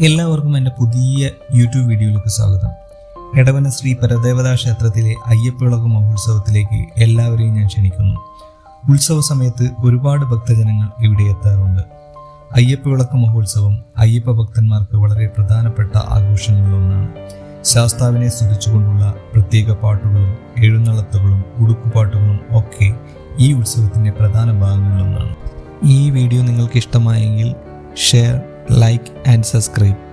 എല്ലാവർക്കും എന്റെ പുതിയ യൂട്യൂബ് വീഡിയോയിലേക്ക് സ്വാഗതം. എടവന ശ്രീ പരദേവതാ ക്ഷേത്രത്തിലെ അയ്യപ്പിളക മഹോത്സവത്തിലേക്ക് എല്ലാവരെയും ഞാൻ ക്ഷണിക്കുന്നു. ഉത്സവ സമയത്ത് ഒരുപാട് ഭക്തജനങ്ങൾ ഇവിടെ എത്താറുണ്ട്. അയ്യപ്പവിളക്ക് മഹോത്സവം അയ്യപ്പ ഭക്തന്മാർക്ക് വളരെ പ്രധാനപ്പെട്ട ആഘോഷങ്ങളിലൊന്നാണ് ശാസ്താവിനെ സ്തുതിച്ചുകൊണ്ടുള്ള പ്രത്യേക പാട്ടുകളും എഴുന്നള്ളത്തുകളും ഉടുക്കുപാട്ടുകളും ഒക്കെ ഈ ഉത്സവത്തിന്റെ പ്രധാന ഭാഗങ്ങളിലൊന്നാണ് ഈ വീഡിയോ നിങ്ങൾക്ക് ഇഷ്ടമായെങ്കിൽ ഷെയർ like and subscribe.